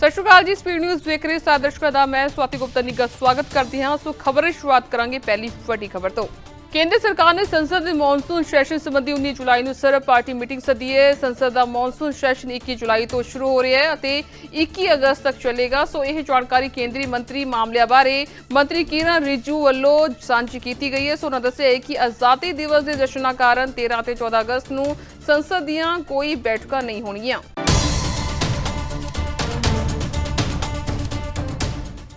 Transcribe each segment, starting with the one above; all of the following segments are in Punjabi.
ਸਤਿ ਸ਼੍ਰੀ ਅਕਾਲ ਜੀ, ਸਪੀਡ ਨਿਊਜ਼ ਦੇਖ ਰਹੇ ਸਾਰੇ ਦਰਸ਼ਕਾਂ ਦਾ, ਮੈਂ ਸਵਾਤੀ ਗੁਪਤਾ ਨਿੱਘਾ ਸਵਾਗਤ ਕਰਦੀ ਹਾਂ। ਸੋ ਖਬਰ ਦੀ ਸ਼ੁਰੂਆਤ ਕਰਾਂਗੇ ਪਹਿਲੀ ਵੱਡੀ ਖਬਰ ਤੋਂ। ਕੇਂਦਰ ਸਰਕਾਰ ਨੇ ਸੰਸਦ ਦੇ ਮੌਨਸੂਨ ਸੈਸ਼ਨ ਸੰਬੰਧੀ 19 ਜੁਲਾਈ ਨੂੰ ਸਰਬ ਪਾਰਟੀ ਮੀਟਿੰਗ ਸੱਦੀ ਹੈ। ਸੰਸਦ ਦਾ ਮੌਨਸੂਨ ਸੈਸ਼ਨ 21 ਜੁਲਾਈ ਤੋਂ ਸ਼ੁਰੂ ਹੋ ਰਿਹਾ ਹੈ ਅਤੇ 21 ਅਗਸਤ ਤੱਕ ਚੱਲੇਗਾ। ਸੋ ਇਹ ਜਾਣਕਾਰੀ ਕੇਂਦਰੀ ਮੰਤਰੀ ਮਾਮਲਿਆਂ ਬਾਰੇ ਮੰਤਰੀ ਕਿਰਨ ਰਿਜੂ ਵੱਲੋਂ ਸਾਂਝੀ ਕੀਤੀ ਗਈ ਹੈ। ਸੋ ਉਹਨਾਂ ਦੱਸਿਆ ਹੈ ਕਿ ਆਜ਼ਾਦੀ ਦਿਵਸ ਦੇ ਜਸ਼ਨਾਂ ਕਾਰਨ 13 ਅਤੇ 14 ਅਗਸਤ ਨੂੰ ਸੰਸਦ ਦੀਆਂ ਕੋਈ ਬੈਠਕਾਂ ਨਹੀਂ ਹੋਣਗੀਆਂ।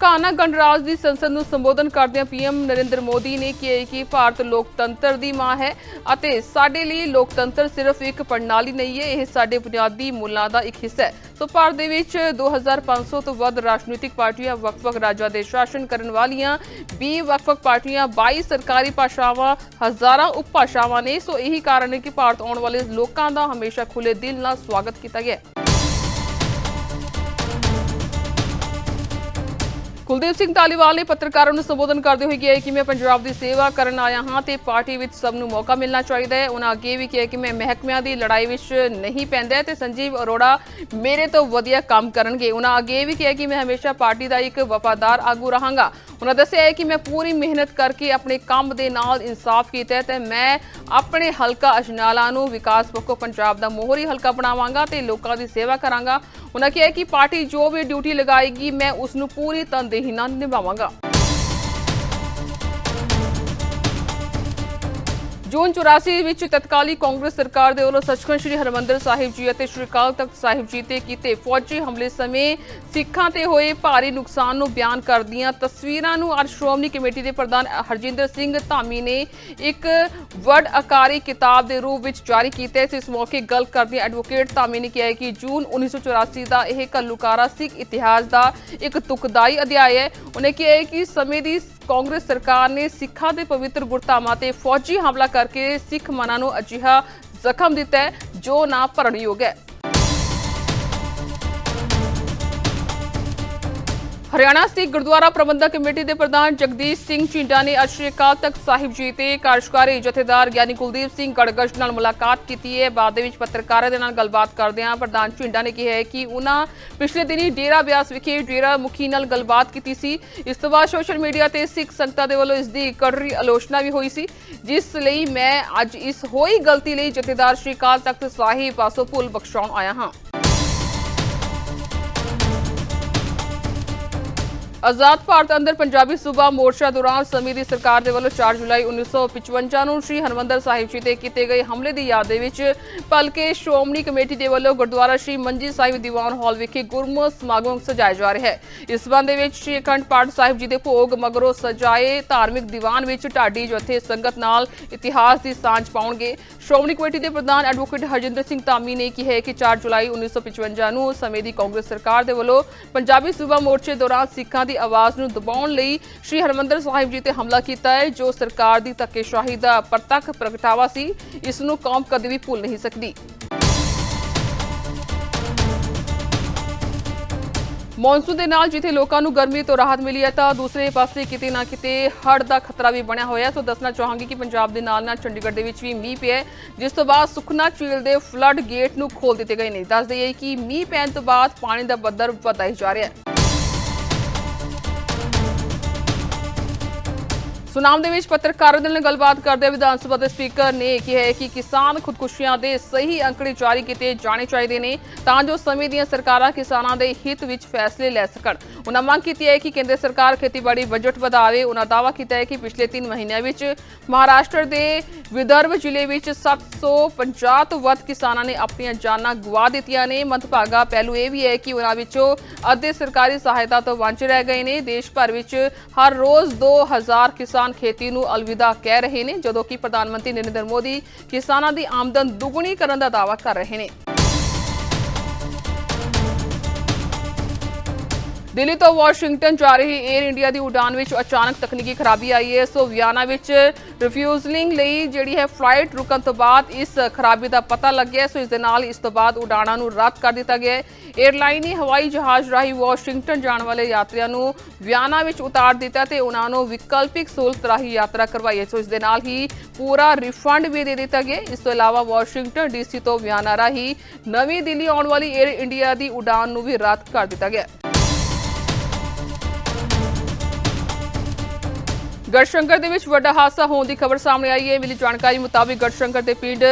ਘਾਨਾ ਗਣਰਾਜ ਦੀ ਸੰਸਦ ਨੂੰ ਸੰਬੋਧਨ ਕਰਦਿਆਂ ਪੀਐਮ ਨਰਿੰਦਰ ਮੋਦੀ ਨੇ ਕਿਹਾ ਕਿ ਭਾਰਤ ਲੋਕਤੰਤਰ ਦੀ ਮਾਂ ਹੈ ਅਤੇ ਸਾਡੇ ਲਈ ਲੋਕਤੰਤਰ ਸਿਰਫ ਇੱਕ ਪ੍ਰਣਾਲੀ ਨਹੀਂ ਹੈ, ਇਹ ਸਾਡੇ ਬੁਨਿਆਦੀ ਮੁੱਲਾਂ ਦਾ ਇੱਕ ਹਿੱਸਾ ਹੈ। ਸੋ ਭਾਰਤ ਦੇ ਵਿੱਚ 2500 ਤੋਂ ਵੱਧ ਰਾਜਨੀਤਿਕ ਪਾਰਟੀਆਂ ਵੱਖ-ਵੱਖ ਰਾਜਾਂ ਦੇ ਸ਼ਾਸਨ ਕਰਨ ਵਾਲੀਆਂ 20 ਵੱਖ-ਵੱਖ ਪਾਰਟੀਆਂ 22 ਸਰਕਾਰੀ ਭਾਸ਼ਾਵਾਂ, ਹਜ਼ਾਰਾਂ ਉਪਭਾਸ਼ਾਵਾਂ ਨੇ। ਸੋ ਇਹੀ ਕਾਰਨ ਹੈ ਕਿ ਭਾਰਤ ਆਉਣ ਵਾਲੇ ਲੋਕਾਂ ਦਾ ਹਮੇਸ਼ਾ ਖੁੱਲੇ ਦਿਲ ਨਾਲ ਸਵਾਗਤ ਕੀਤਾ ਗਿਆ ਹੈ। ਕੁਲਦੀਪ ਸਿੰਘ ਧਾਲੀਵਾਲ ਨੇ ਪੱਤਰਕਾਰਾਂ ਨੂੰ ਸੰਬੋਧਨ ਕਰਦੇ ਹੋਏ ਕਿਹਾ ਕਿ ਮੈਂ ਪੰਜਾਬ ਦੀ ਸੇਵਾ ਕਰਨ ਆਇਆ ਹਾਂ ਤੇ ਪਾਰਟੀ ਵਿੱਚ ਸਭ ਨੂੰ ਮੌਕਾ ਮਿਲਣਾ ਚਾਹੀਦਾ ਹੈ। ਉਹਨਾਂ ਅੱਗੇ ਵੀ ਕਿਹਾ ਕਿ ਮੈਂ ਮਹਿਕਮਿਆਂ ਦੀ ਲੜਾਈ ਵਿੱਚ ਨਹੀਂ ਪੈਂਦਾ ਤੇ ਸੰਜੀਵ ਅਰੋੜਾ ਮੇਰੇ ਤੋਂ ਵਧੀਆ ਕੰਮ ਕਰਨਗੇ। ਉਹਨਾਂ ਅੱਗੇ ਵੀ ਕਿਹਾ ਕਿ ਮੈਂ ਹਮੇਸ਼ਾ ਪਾਰਟੀ ਦਾ ਇੱਕ ਵਫਾਦਾਰ ਆਗੂ ਰਹਾਂਗਾ। ਉਹਨਾਂ ਦੱਸਿਆ ਹੈ ਕਿ ਮੈਂ ਪੂਰੀ ਮਿਹਨਤ ਕਰਕੇ ਆਪਣੇ ਕੰਮ ਦੇ ਨਾਲ ਇਨਸਾਫ ਕੀਤਾ ਹੈ ਤੇ ਮੈਂ ਆਪਣੇ ਹਲਕਾ ਅਜਨਾਲਾ ਨੂੰ ਵਿਕਾਸ ਪੱਖੋਂ ਪੰਜਾਬ ਦਾ ਮੋਹਰੀ ਹਲਕਾ ਬਣਾਵਾਂਗਾ ਤੇ ਲੋਕਾਂ ਦੀ ਸੇਵਾ ਕਰਾਂਗਾ। ਉਹਨਾਂ ਕਿਹਾ ਕਿ ਪਾਰਟੀ ਜੋ ਵੀ ਡਿਊਟੀ ਲਗਾਏਗੀ, ਮੈਂ ਉਸ ਨੂੰ ਪੂਰੀ ਤਨਦੇਹੀ ਨਾਲ ਨਿਭਾਵਾਂਗਾ ਜੂਨ 84 ਵਿੱਚ ਤਤਕਾਲੀ ਕਾਂਗਰਸ ਸਰਕਾਰ ਦੇ ਵੱਲੋਂ ਸੱਚਖੰਡ ਸ੍ਰੀ ਹਰਮੰਦਰ ਸਾਹਿਬ ਜੀ ਅਤੇ ਸ੍ਰੀ ਅਕਾਲ ਤਖਤ ਸਾਹਿਬ ਜੀ ਤੇ ਕੀਤੇ ਫੌਜੀ ਹਮਲੇ ਸਮੇਂ ਸਿੱਖਾਂ ਤੇ ਹੋਏ ਭਾਰੀ ਨੁਕਸਾਨ ਨੂੰ ਬਿਆਨ ਕਰਦੀਆਂ ਤਸਵੀਰਾਂ ਨੂੰ ਅੱਜ ਸ਼੍ਰੋਮਣੀ ਕਮੇਟੀ ਦੇ ਪ੍ਰਧਾਨ ਹਰਜਿੰਦਰ ਸਿੰਘ ਧਾਮੀ ਨੇ ਇੱਕ ਵਰਡ ਆਕਾਰੀ ਕਿਤਾਬ ਦੇ ਰੂਪ ਵਿੱਚ ਜਾਰੀ ਕੀਤਾ ਹੈ। ਇਸ ਮੌਕੇ ਗੱਲ ਕਰਦਿਆਂ ਐਡਵੋਕੇਟ ਧਾਮੀ ਨੇ ਕਿਹਾ ਕਿ ਜੂਨ 1984 ਦਾ ਇਹ ਘੱਲੂਕਾਰਾ ਸਿੱਖ ਇਤਿਹਾਸ ਦਾ ਇੱਕ ਤੁਕਦਾਈ ਅਧਿਆਇ ਹੈ। ਉਹਨੇ ਕਿਹਾ ਕਿ ਸਮੇਂ ਦੀ ਕਾਂਗਰਸ ਸਰਕਾਰ ਨੇ ਸਿੱਖਾਂ ਦੇ ਪਵਿੱਤਰ ਗੁਰਧਾਮਾਂ ਤੇ ਫੌਜੀ ਹਮਲਾ ਕਰਕੇ ਸਿੱਖ ਮਨਾਂ ਨੂੰ ਅਜਿਹਾ ਜ਼ਖਮ ਦਿੱਤਾ ਜੋ ਨਾ ਭਰਨਯੋਗ ਹੈ। ਹਰਿਆਣਾ ਸਿੱਖ ਗੁਰਦੁਆਰਾ ਪ੍ਰਬੰਧਕ ਕਮੇਟੀ ਦੇ ਪ੍ਰਧਾਨ ਜਗਦੀਸ਼ ਸਿੰਘ ਝਿੰਡਾ ਨੇ ਅੱਜ ਸ਼੍ਰੀ ਅਕਾਲ ਤਖਤ ਸਾਹਿਬ ਜੀ ਤੇ ਕਾਰਜਕਾਰੀ ਜਥੇਦਾਰ ਗਿਆਨੀ ਕੁਲਦੀਪ ਸਿੰਘ ਗੜਗਸ਼ ਨਾਲ ਮੁਲਾਕਾਤ ਕੀਤੀ ਹੈ। ਬਾਅਦ ਦੇ ਵਿੱਚ ਪੱਤਰਕਾਰਾਂ ਦੇ ਨਾਲ ਗੱਲਬਾਤ ਕਰਦਿਆਂ ਪ੍ਰਧਾਨ ਝਿੰਡਾ ਨੇ ਕਿਹਾ ਹੈ ਕਿ ਉਹਨਾਂ ਪਿਛਲੇ ਦਿਨੀ ਡੇਰਾ ਬਿਆਸ ਵਿਖੇ ਡੇਰਾ ਮੁਖੀ ਨਾਲ ਗੱਲਬਾਤ ਕੀਤੀ ਸੀ। ਇਸ ਤੋਂ ਬਾਅਦ ਸੋਸ਼ਲ ਮੀਡੀਆ ਤੇ ਸਿੱਖ ਸੰਗਤਾਂ ਦੇ ਵੱਲੋਂ ਇਸ ਦੀ ਕਰੜੀ ਆਲੋਚਨਾ ਵੀ ਹੋਈ ਸੀ। ਜਿਸ ਲਈ ਮੈਂ ਅੱਜ ਇਸ ਹੋਈ ਗਲਤੀ ਲਈ ਜਥੇਦਾਰ ਸ਼੍ਰੀ ਅਕਾਲ ਤਖਤ ਸਾਹਿਬ ਪਾਸੋਂ ਭੁੱਲ ਬਖਸ਼ਾਉਣ ਆਇਆ ਹਾਂ। ਆਜ਼ਾਦ ਭਾਰਤ ਅੰਦਰ ਪੰਜਾਬੀ ਸੂਬਾ ਮੋਰਚਾ ਦੌਰਾਨ ਸਮੇਂ ਦੀ ਸਰਕਾਰ ਦੇ ਵੱਲੋਂ 4 ਜੁਲਾਈ 1955 ਨੂੰ ਸ੍ਰੀ ਹਰਮੰਦਰ ਸਾਹਿਬ ਜੀ ਤੇ ਕੀਤੇ ਗਏ ਹਮਲੇ ਦੀ ਯਾਦ ਦੇ ਵਿੱਚ ਭਲਕੇ ਸ਼੍ਰੋਮਣੀ ਕਮੇਟੀ ਦੇ ਵੱਲੋਂ ਗੁਰਦੁਆਰਾ ਸ੍ਰੀ ਮੰਜੀ ਸਾਹਿਬ ਦੀਵਾਨ ਹਾਲ ਵਿਖੇ ਗੁਰਮਤਿ ਸਮਾਗਮ ਸਜਾਇਆ ਜਾ ਰਿਹਾ ਹੈ। ਇਸ ਸੰਬੰਧ ਵਿੱਚ ਸ੍ਰੀ ਅਖੰਡ ਪਾਠ ਸਾਹਿਬ ਜੀ ਦੇ ਭੋਗ ਮਗਰੋਂ ਸਜਾਏ ਧਾਰਮਿਕ ਦੀਵਾਨ ਵਿੱਚ ਢਾਡੀ ਜਥੇ ਸੰਗਤ ਨਾਲ ਇਤਿਹਾਸ ਦੀ ਸਾਂਝ ਪਾਉਣਗੇ। ਸ਼੍ਰੋਮਣੀ ਕਮੇਟੀ ਦੇ ਪ੍ਰਧਾਨ ਐਡਵੋਕੇਟ ਹਰਜਿੰਦਰ ਸਿੰਘ ਧਾਮੀ ਨੇ ਕਿਹਾ ਕਿ 4 ਜੁਲਾਈ 1955 ਨੂੰ ਸਮੇਂ ਦੀ ਕਾਂਗਰਸ ਸਰਕਾਰ ਦੇ ਵੱਲੋਂ ਪੰਜਾਬੀ ਸੂਬਾ ਮੋਰਚੇ ਦੌਰਾਨ ਸਿੱਖਾਂ ਦੀ ਆਵਾਜ਼ ਨੂੰ ਦਬਾਉਣ ਲਈ ਸ੍ਰੀ ਹਰਮੰਦਰ ਸਾਹਿਬ ਜੀ ਤੇ ਹਮਲਾ ਕੀਤਾ ਹੈ, ਜੋ ਸਰਕਾਰ ਦੀ ਧੱਕੇਸ਼ਾਹੀ ਦਾ ਪ੍ਰਤੱਖ ਪ੍ਰਗਟਾਵਾ ਸੀ, ਇਸ ਨੂੰ ਕੌਮ ਕਦੇ ਵੀ ਭੁੱਲ ਨਹੀਂ ਸਕਦੀ। ਮੌਨਸੂਨ ਦੇ ਨਾਲ ਜਿੱਥੇ ਲੋਕਾਂ ਨੂੰ ਗਰਮੀ ਤੋਂ ਰਾਹਤ ਮਿਲੀ ਹੈ, ਤਾਂ ਦੂਸਰੇ ਪਾਸੇ ਕਿਤੇ ਨਾ ਕਿਤੇ ਹੜ੍ਹ ਦਾ ਖਤਰਾ ਵੀ ਬਣਿਆ ਹੋਇਆ ਸੋ ਦੱਸਣਾ ਚਾਹਾਂਗੀ ਕਿ ਪੰਜਾਬ ਦੇ ਨਾਲ ਨਾਲ ਚੰਡੀਗੜ੍ਹ ਦੇ ਵਿੱਚ ਵੀ ਮੀਂਹ ਪਿਆ ਜਿਸ ਤੋਂ ਬਾਅਦ ਸੁਖਨਾ ਝੀਲ ਦੇ ਫਲੱਡ ਗੇਟ ਨੂੰ ਖੋਲ ਦਿੱਤੇ ਗਏ ਨੇ। ਦੱਸ ਦਈਏ ਕਿ ਮੀਂਹ ਪੈਣ ਤੋਂ ਬਾਅਦ ਪਾਣੀ ਦਾ ਪੱਧਰ ਵਧਦਾ ਹੀ ਜਾ ਰਿਹਾ ਹੈ। ਸੁਨਾਮ ਦੇ ਵਿੱਚ ਪੱਤਰਕਾਰਾਂ ਦੇ ਨਾਲ ਗੱਲਬਾਤ ਕਰਦੇ ਵਿਧਾਨ ਸਭਾ ਦੇ ਸਪੀਕਰ ਨੇ ਕਿਹਾ ਕਿ ਕਿਸਾਨ ਖੁਦਕੁਸ਼ੀਆਂ ਦੇ ਸਹੀ ਅੰਕੜੇ ਜਾਰੀ ਕੀਤੇ ਜਾਣੇ ਚਾਹੀਦੇ ਨੇ ਤਾਂ ਜੋ ਸਮੇਂ ਦੀਆਂ ਸਰਕਾਰਾਂ ਕਿਸਾਨਾਂ ਦੇ ਹਿੱਤ ਵਿੱਚ ਫੈਸਲੇ ਲੈ ਸਕਣ। ਉਹਨਾਂ ਮੰਗ ਕੀਤੀ ਹੈ ਕਿ ਕੇਂਦਰ ਸਰਕਾਰ ਖੇਤੀਬਾੜੀ ਬਜਟ ਵਧਾਵੇ। ਉਹਨਾਂ ਦਾਅਵਾ ਕੀਤਾ ਹੈ ਕਿ ਪਿਛਲੇ 3 ਮਹੀਨਿਆਂ ਵਿੱਚ ਮਹਾਰਾਸ਼ਟਰ ਦੇ ਵਿਦਰਭ ਜ਼ਿਲ੍ਹੇ ਵਿੱਚ 750 ਤੋਂ ਵੱਧ ਕਿਸਾਨਾਂ ਨੇ ਆਪਣੀਆਂ ਜਾਨਾਂ ਗਵਾ ਦਿੱਤੀਆਂ ਨੇ। ਮੰਦਭਾਗਾ ਪਹਿਲੂ ਇਹ ਵੀ ਹੈ ਕਿ ਉਹਨਾਂ ਵਿੱਚੋਂ ਅੱਧੇ ਸਰਕਾਰੀ ਸਹਾਇਤਾ ਤੋਂ ਵਾਂਝੇ ਰਹਿ ਗਏ ਨੇ। ਦੇਸ਼ ਭਰ ਵਿੱਚ ਹਰ ਰੋਜ਼ 2000 ਕਿਸਾਨ ਖੇਤੀ ਨੂੰ ਅਲਵਿਦਾ ਕਹਿ ਰਹੇ ਨੇ, ਜਦੋਂ ਕਿ ਪ੍ਰਧਾਨ ਮੰਤਰੀ ਨਰਿੰਦਰ ਮੋਦੀ ਕਿਸਾਨਾਂ ਦੀ ਆਮਦਨ ਦੁੱਗਣੀ ਕਰਨ ਦਾ ਦਾਅਵਾ ਕਰ ਰਹੇ ਨੇ। ਦਿੱਲੀ ਤੋਂ ਵਾਸ਼ਿੰਗਟਨ ਜਾ ਰਹੀ 에ਅਰ ਇੰਡੀਆ ਦੀ ਉਡਾਨ ਵਿੱਚ ਅਚਾਨਕ ਤਕਨੀਕੀ ਖਰਾਬੀ ਆਈ ਹੈ। ਸੋ ਵਿਆਨਾ ਵਿੱਚ ਰਿਫਿਊਜ਼ਲਿੰਗ ਲਈ ਜਿਹੜੀ ਹੈ ਫਲਾਈਟ ਰੁਕਣ ਤੋਂ ਬਾਅਦ ਇਸ ਖਰਾਬੀ ਦਾ ਪਤਾ ਲੱਗਿਆ। ਸੋ ਇਸ ਦੇ ਨਾਲ ਇਸ ਤੋਂ ਬਾਅਦ ਉਡਾਣਾਂ ਨੂੰ ਰੱਦ ਕਰ ਦਿੱਤਾ ਗਿਆ ਹੈ। 에ਅਰਲਾਈਨ ਨੇ ਹਵਾਈ ਜਹਾਜ਼ ਰਾਹੀਂ ਵਾਸ਼ਿੰਗਟਨ ਜਾਣ ਵਾਲੇ ਯਾਤਰੀਆਂ ਨੂੰ ਵਿਆਨਾ ਵਿੱਚ ਉਤਾਰ ਦਿੱਤਾ ਤੇ ਉਹਨਾਂ ਨੂੰ ਵਿਕਲਪਿਕ ਸਹੂਲਤ ਰਾਹੀਂ ਯਾਤਰਾ ਕਰਵਾਈ ਹੈ। ਸੋ ਇਸ ਦੇ ਨਾਲ ਹੀ ਪੂਰਾ ਰਿਫੰਡ ਵੀ ਦੇ ਦਿੱਤਾ ਗਿਆ ਇਸ ਤੋਂ ਇਲਾਵਾ ਵਾਸ਼ਿੰਗਟਨ ਡੀਸੀ ਤੋਂ ਵਿਆਨਾ ਰਾਹੀਂ ਨਵੀਂ ਦਿੱਲੀ ਆਉਣ ਵਾਲੀ 에ਅਰ ਇੰਡੀਆ ਦੀ ਉਡਾਨ ਨੂੰ ਵੀ ਰੱਦ ਕਰ ਦਿੱਤਾ ਗਿਆ ਗੜਸ਼ੰਕਰ ਦੇ ਵਿੱਚ ਵੱਡਾ ਹਾਦਸਾ ਹੋਣ ਦੀ ਖਬਰ ਸਾਹਮਣੇ ਆਈ ਹੈ। ਮਿਲੀ ਜਾਣਕਾਰੀ ਮੁਤਾਬਿਕ ਗੜਸ਼ੰਕਰ ਦੇ ਪਿੰਡ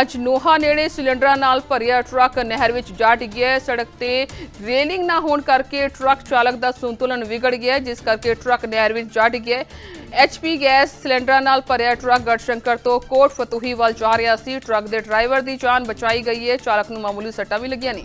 ਅਜਨੋਹਾ ਨੇੜੇ ਸਿਲੰਡਰਾਂ ਨਾਲ ਭਰਿਆ ਟਰੱਕ ਨਹਿਰ ਵਿੱਚ ਜਾ ਡਿੱਗਿਆ ਸੜਕ ਤੇ ਰੇਲਿੰਗ ਨਾ ਹੋਣ ਕਰਕੇ ਟਰੱਕ ਚਾਲਕ ਦਾ ਸੰਤੁਲਨ ਵਿਗੜ ਗਿਆ ਜਿਸ ਕਰਕੇ ਟਰੱਕ ਨਹਿਰ ਵਿੱਚ ਜਾ ਡਿੱਗਿਆ ਐਚਪੀ ਗੈਸ ਸਿਲੰਡਰਾਂ ਨਾਲ ਭਰਿਆ ਟਰੱਕ ਗੜਸ਼ੰਕਰ ਤੋਂ ਕੋਟ ਫਤੂਹੀ ਵੱਲ ਜਾ ਰਿਹਾ ਸੀ। ਟਰੱਕ ਦੇ ਡਰਾਈਵਰ ਦੀ ਜਾਨ ਬਚਾਈ ਗਈ ਹੈ। ਚਾਲਕ ਨੂੰ ਮਾਮੂਲੀ ਸੱਟਾਂ ਵੀ ਲੱਗੀਆਂ ਨੇ।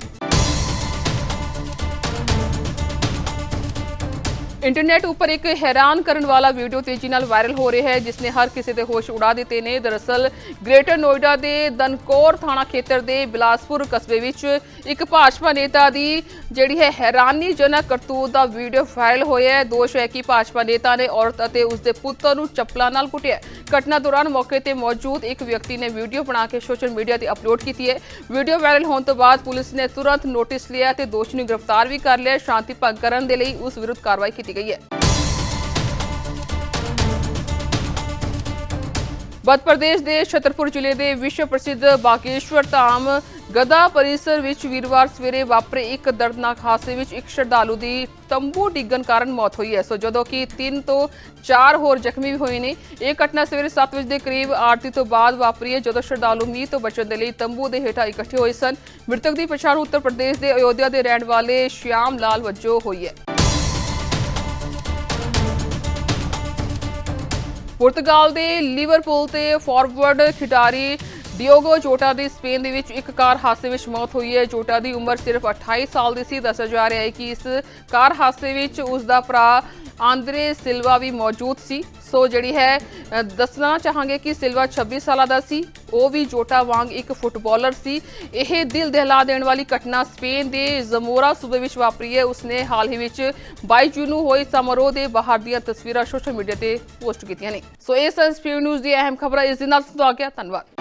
ਇੰਟਰਨੈਟ ਉੱਪਰ ਇੱਕ ਹੈਰਾਨ ਕਰਨ ਵਾਲਾ ਵੀਡੀਓ ਤੇਜ਼ੀ ਨਾਲ ਵਾਇਰਲ ਹੋ ਰਿਹਾ ਹੈ, ਜਿਸ ਨੇ ਹਰ ਕਿਸੇ ਦੇ ਹੋਸ਼ ਉਡਾ ਦਿੱਤੇ ਨੇ। ਦਰਅਸਲ, ਗ੍ਰੇਟਰ ਨੋਇਡਾ ਦੇ ਦਨਕੌਰ ਥਾਣਾ ਖੇਤਰ ਦੇ ਬਿਲਾਸਪੁਰ ਕਸਬੇ ਵਿੱਚ ਇੱਕ ਭਾਜਪਾ ਨੇਤਾ ਦੀ ਜਿਹੜੀ ਹੈ ਹੈਰਾਨੀਜਨਕ ਕਰਤੂਤ ਦਾ ਵੀਡੀਓ ਵਾਇਰਲ ਹੋਇਆ ਹੈ। ਦੋਸ਼ ਹੈ ਕਿ ਭਾਜਪਾ ਨੇਤਾ ਨੇ ਔਰਤ ਅਤੇ ਉਸ ਦੇ ਪੁੱਤਰ ਨੂੰ ਚੱਪਲਾਂ ਨਾਲ ਕੁੱਟਿਆ ਘਟਨਾ ਦੌਰਾਨ ਮੌਕੇ ਤੇ ਮੌਜੂਦ ਇੱਕ ਵਿਅਕਤੀ ਨੇ ਵੀਡੀਓ ਬਣਾ ਕੇ ਸੋਸ਼ਲ ਮੀਡੀਆ ਤੇ ਅਪਲੋਡ ਕੀਤੀ ਹੈ। ਵੀਡੀਓ ਵਾਇਰਲ ਹੋਣ ਤੋਂ ਬਾਅਦ ਪੁਲਿਸ ਨੇ ਤੁਰੰਤ ਨੋਟਿਸ ਲਿਆ ਤੇ ਦੋਸ਼ੀ ਨੂੰ ਗ੍ਰਿਫਤਾਰ ਵੀ ਕਰ ਲਿਆ। ਸ਼ਾਂਤੀ ਭੰਗ ਕਰਨ ਦੇ ਲਈ ਉਸ ਵਿਰੁੱਧ ਕਾਰਵਾਈ ਕੀਤੀ ਗਈ ਹੈ ਮੱਧ ਪ੍ਰਦੇਸ਼ ਦੇ ਛਤਰਪੁਰ ਜ਼ਿਲ੍ਹੇ ਦੇ ਵਿਸ਼ਵ ਪ੍ਰਸਿੱਧ ਬਾਗੇਸ਼ਵਰ ਧਾਮ ਗਦਾ ਪਰਿਸਰ ਵਿੱਚ ਵੀਰਵਾਰ ਸਵੇਰੇ ਵਾਪਰੇ ਇੱਕ ਦਰਦਨਾਕ ਹਾਦਸੇ ਵਿੱਚ ਇੱਕ ਸ਼ਰਧਾਲੂ ਦੀ ਤੰਬੂ ਡਿੱਗਣ ਕਾਰਨ ਮੌਤ ਹੋਈ ਹੈ। ਸੋ ਜਦੋਂ ਕਿ 3 ਤੋਂ 4 ਹੋਰ ਜ਼ਖਮੀ ਵੀ ਹੋਏ ਨੇ, ਇਹ ਘਟਨਾ ਸਵੇਰੇ 7 ਵਜੇ ਦੇ ਕਰੀਬ ਆਰਤੀ ਤੋਂ ਬਾਅਦ ਵਾਪਰੀ ਹੈ, ਜਦੋਂ ਸ਼ਰਧਾਲੂ ਮੀਂਹ ਤੋਂ ਬਚਣ ਦੇ ਲਈ ਤੰਬੂ ਦੇ ਹੇਠਾਂ ਇਕੱਠੇ ਹੋਏ ਸਨ। ਮ੍ਰਿਤਕ ਦੀ ਪਛਾਣ ਉੱਤਰ ਪ੍ਰਦੇਸ਼ ਦੇ ਅਯੋਧਿਆ ਦੇ ਰਹਿਣ ਵਾਲੇ ਸ਼ਿਆਮ ਲਾਲ ਵਜੋਂ ਹੋਈ ਹੈ। ਪੁਰਤਗਾਲ ਦੇ ਲਿਵਰਪੂਲ ਤੇ ਫਾਰਵਰਡ ਖਿਡਾਰੀ ਡਿਓਗੋ ਜੋਟਾ ਦੀ ਸਪੇਨ ਦੇ ਵਿੱਚ ਇੱਕ ਕਾਰ ਹਾਦਸੇ ਵਿੱਚ ਮੌਤ ਹੋਈ ਹੈ। ਜੋਟਾ ਦੀ ਉਮਰ ਸਿਰਫ 28 ਸਾਲ ਦੀ ਸੀ। ਦੱਸਿਆ ਜਾ ਰਿਹਾ ਹੈ ਕਿ ਇਸ ਕਾਰ ਹਾਦਸੇ ਵਿੱਚ ਉਸ ਦਾ ਭਰਾ ਆਂਦਰੇ ਸਿਲਵਾ ਵੀ ਮੌਜੂਦ ਸੀ। ਸੋ ਜਿਹੜੀ ਹੈ ਦੱਸਣਾ ਚਾਹਾਂਗੇ ਕਿ ਸਿਲਵਾ 26 ਸਾਲਾਂ ਦਾ ਸੀ। ਉਹ ਵੀ ਜੋਟਾ ਵਾਂਗ ਇੱਕ ਫੁੱਟਬਾਲਰ ਸੀ। ਇਹ ਦਿਲ ਦਹਿਲਾ ਦੇਣ ਵਾਲੀ ਘਟਨਾ ਸਪੇਨ ਦੇ ਜ਼ਮੋਰਾ ਸੂਬੇ ਵਿੱਚ ਵਾਪਰੀ ਹੈ। ਉਸਨੇ ਹਾਲ ਹੀ ਵਿੱਚ 22 ਜੂਨ ਨੂੰ ਹੋਏ ਸਮਾਰੋਹ ਦੇ ਬਾਹਰ ਦੀਆਂ ਤਸਵੀਰਾਂ ਸੋਸ਼ਲ ਮੀਡੀਆ ਤੇ ਪੋਸਟ ਕੀਤੀਆਂ ਨੇ। ਸੋ ਇਹ ਸਨ ਨਿਊਜ਼ ਦੀ ਅਹਿਮ ਖਬਰਾਂ। ਇਸ ਦੇ ਨਾਲ ਤੁਹਾਨੂੰ ਗਿਆ ਧੰਨਵਾਦ।